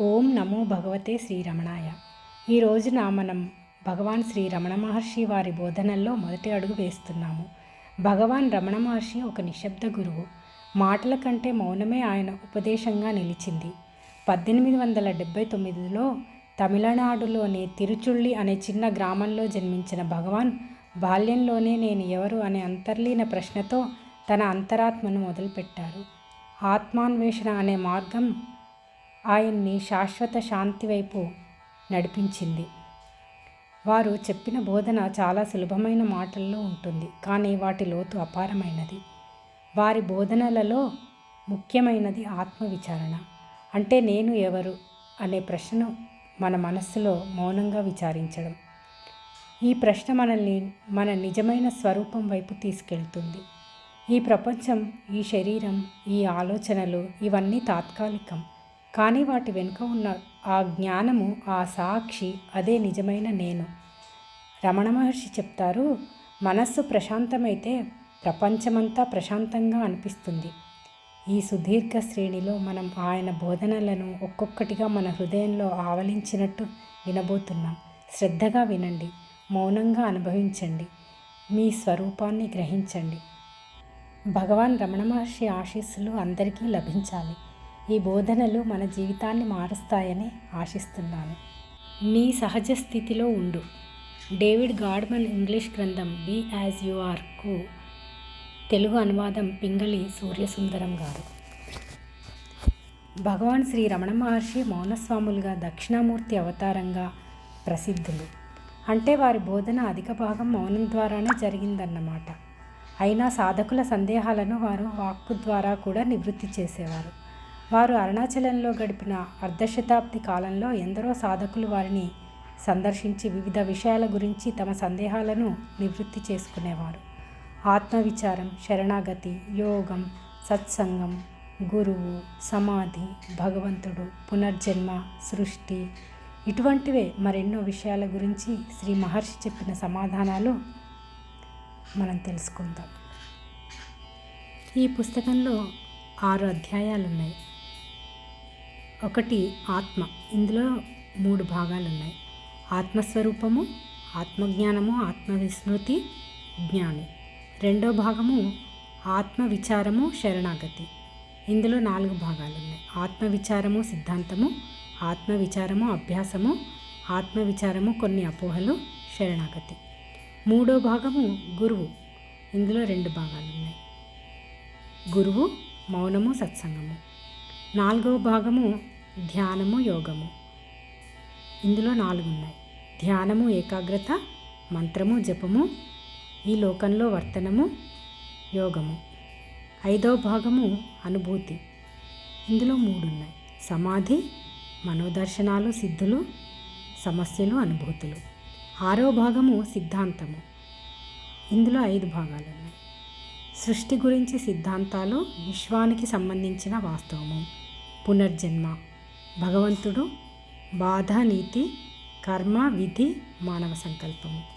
ఓం నమో భగవతే శ్రీరమణాయ. ఈ రోజున మనం భగవాన్ శ్రీ రమణ మహర్షి వారి బోధనల్లో మొదటి అడుగు వేస్తున్నాము. భగవాన్ రమణ మహర్షి ఒక నిశ్శబ్ద గురువు. మాటల కంటే మౌనమే ఆయన ఉపదేశంగా నిలిచింది. పద్దెనిమిది వందల డెబ్భై తొమ్మిదిలో తమిళనాడులోని తిరుచుళ్ళి అనే చిన్న గ్రామంలో జన్మించిన భగవాన్ బాల్యంలోనే నేను ఎవరు అనే అంతర్లీన ప్రశ్నతో తన అంతరాత్మను మొదలుపెట్టారు. ఆత్మాన్వేషణ అనే మార్గం ఆయన్ని శాశ్వత శాంతి వైపు నడిపించింది. వారు చెప్పిన బోధన చాలా సులభమైన మాటల్లో ఉంటుంది కానీ వాటి లోతు అపారమైనది. వారి బోధనలలో ముఖ్యమైనది ఆత్మవిచారణ. అంటే నేను ఎవరు అనే ప్రశ్నను మన మనస్సులో మౌనంగా విచారించడం. ఈ ప్రశ్న మనల్ని మన నిజమైన స్వరూపం వైపు తీసుకెళ్తుంది. ఈ ప్రపంచం ఈ శరీరం ఈ ఆలోచనలు ఇవన్నీ తాత్కాలికం. కానీ వాటి వెనుక ఉన్న ఆ జ్ఞానము ఆ సాక్షి అదే నిజమైన నేను. రమణ మహర్షి చెప్తారు మనస్సు ప్రశాంతమైతే ప్రపంచమంతా ప్రశాంతంగా అనిపిస్తుంది. ఈ సుదీర్ఘ శ్రేణిలో మనం ఆయన బోధనలను ఒక్కొక్కటిగా మన హృదయంలో ఆవలించినట్టు వినబోతున్నాం. శ్రద్ధగా వినండి మౌనంగా అనుభవించండి మీ స్వరూపాన్ని గ్రహించండి. భగవాన్ రమణ మహర్షి ఆశీస్సులు అందరికీ లభించాలి. ఈ బోధనలు మన జీవితాన్ని మారుస్తాయని ఆశిస్తున్నాను. నీ సహజ స్థితిలో ఉండు. డేవిడ్ గాడ్మన్ ఇంగ్లీష్ గ్రంథం బి యాజ్ యు ఆర్కు తెలుగు అనువాదం పింగళి సూర్యసుందరం గారు. భగవాన్ శ్రీ రమణ మహర్షి మౌనస్వాములుగా దక్షిణామూర్తి అవతారంగా ప్రసిద్ధులు. అంటే వారి బోధన అధిక భాగం మౌనం ద్వారానే జరిగిందన్నమాట. అయినా సాధకుల సందేహాలను వారు వాక్కు ద్వారా కూడా నివృత్తి చేసేవారు. వారు అరుణాచలంలో గడిపిన అర్ధశతాబ్ది కాలంలో ఎందరో సాధకులు వారిని సందర్శించి వివిధ విషయాల గురించి తమ సందేహాలను నివృత్తి చేసుకునేవారు. ఆత్మవిచారం శరణాగతి యోగం సత్సంగం గురువు సమాధి భగవంతుడు పునర్జన్మ సృష్టి ఇటువంటివే మరెన్నో విషయాల గురించి శ్రీ మహర్షి చెప్పిన సమాధానాలు మనం తెలుసుకుందాం. ఈ పుస్తకంలో ఆరు అధ్యాయాలు ఉన్నాయి ఒకటి ఆత్మ. ఇందులో మూడు భాగాలు ఉన్నాయి ఆత్మస్వరూపము ఆత్మజ్ఞానము ఆత్మవిస్మృతి జ్ఞాని. రెండో భాగము ఆత్మ విచారము శరణాగతి. ఇందులో నాలుగు భాగాలు ఉన్నాయి ఆత్మ విచారము సిద్ధాంతము ఆత్మ విచారము అభ్యాసము ఆత్మ విచారము కొన్ని అపోహలు శరణాగతి. మూడో భాగము గురువు. ఇందులో రెండు భాగాలు ఉన్నాయి గురువు మౌనము సత్సంగము. నాలుగవ భాగము ధ్యానము యోగము. ఇందులో నాలుగు ఉన్నాయి ధ్యానము ఏకాగ్రత మంత్రము జపము ఈ లోకంలో వర్తనము యోగము. ఐదవ భాగము అనుభూతి. ఇందులో మూడు ఉన్నాయి సమాధి మనోదర్శనాలు సిద్ధులు సమస్యలు అనుభూతులు. ఆరో భాగము సిద్ధాంతము. ఇందులో ఐదు భాగాలు ఉన్నాయి. సృష్టి గురించి సిద్ధాంతాలు విశ్వానికి సంబంధించిన వాస్తవము. పునర్జన్మ భగవంతుడు బాధ నీతి కర్మ విధి మానవ సంకల్పము.